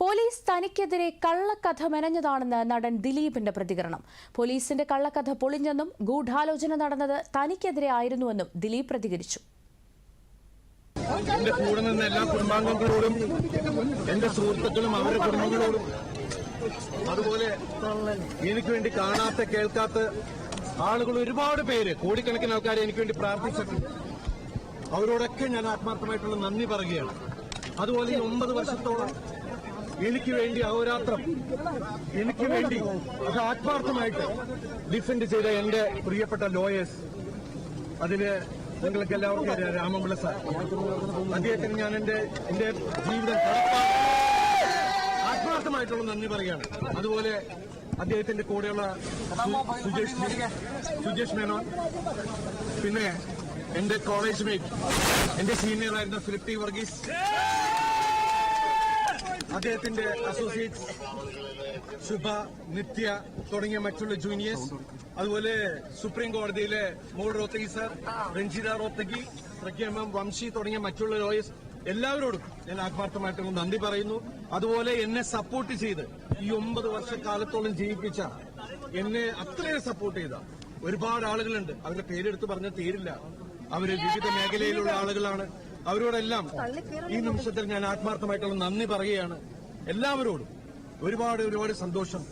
Police തനിക്കെതിരെ കള്ളക്കഥ മെനഞ്ഞതാണെന്ന് നടൻ ദിലീപിന്റെ പ്രതികരണം. പോലീസിന്റെ കള്ളക്കഥ പൊളിഞ്ഞെന്നും ഗൂഢാലോചന നടന്നത് തനിക്കെതിരെ ആയിരുന്നുവെന്നും ദിലീപ് പ്രതികരിച്ചു. എന്റെ കൂടെ നിന്ന് എല്ലാ കുടുംബാംഗങ്ങളോടും എന്റെ സുഹൃത്തുക്കളും അവരുടെ കുടുംബങ്ങളോടും അതുപോലെ എനിക്ക് വേണ്ടി കാണാത്ത കേൾക്കാത്ത ആളുകൾ ഒരുപാട് പേര് കോടിക്കണക്കിന് ആൾക്കാർ എനിക്ക് വേണ്ടി പ്രാർത്ഥിച്ചിട്ടുണ്ട്. അവരോടൊക്കെ ഞാൻ ആത്മാർത്ഥമായിട്ടുള്ള നന്ദി പറയുകയാണ്. അതുപോലെ ഈ ഒമ്പത് വർഷത്തോളം എനിക്ക് വേണ്ടി അഹോരാത്രം. എനിക്ക് വേണ്ടി അത് ആത്മാർത്ഥമായിട്ട് ഡിഫെൻഡ് ചെയ്ത എന്റെ പ്രിയപ്പെട്ട ലോയേഴ്സ് അതിന് നിങ്ങൾക്ക് എല്ലാവർക്കും അറിയാം രാമപിള്ള സാർ. അദ്ദേഹത്തിന് ഞാൻ എന്റെ എന്റെ ജീവിതം ആത്മാർത്ഥമായിട്ടുള്ള നന്ദി പറയുകയാണ്. അതുപോലെ അദ്ദേഹത്തിന്റെ കൂടെയുള്ള സുജേഷ് സുജേഷ് മേനോൻ. പിന്നെ എന്റെ കോളേജ് മേറ്റ് എന്റെ സീനിയർ ആയിരുന്ന ഫിലിപ്പി വർഗീസ്. അദ്ദേഹത്തിന്റെ അസോസിയേറ്റ് ശുഭ നിത്യ തുടങ്ങിയ മറ്റുള്ള ജൂനിയേഴ്സ് അതുപോലെ സുപ്രീം കോടതിയിലെ മോൾ റോത്തഗി സർ രഞ്ജിത റോത്തഗി പ്രഖ്യാമം വംശി തുടങ്ങിയ മറ്റുള്ള ലോയേഴ്സ് എല്ലാവരോടും ഞാൻ ആത്മാർത്ഥമായിട്ട് നന്ദി പറയുന്നു. അതുപോലെ എന്നെ സപ്പോർട്ട് ചെയ്ത് ഈ ഒമ്പത് വർഷക്കാലത്തോളം ജീവിപ്പിച്ച എന്നെ അത്രയും സപ്പോർട്ട് ചെയ്ത ഒരുപാട് ആളുകളുണ്ട്. അവരുടെ പേരെടുത്ത് പറഞ്ഞാൽ തീരില്ല. അവർ വിവിധ മേഖലയിലുള്ള ആളുകളാണ്. അവരോടെല്ലാം ഈ നിമിഷത്തിൽ ഞാൻ ആത്മാർത്ഥമായിട്ടുള്ള നന്ദി പറയുകയാണ്. എല്ലാവരോടും ഒരുപാട് ഒരുപാട് സന്തോഷം.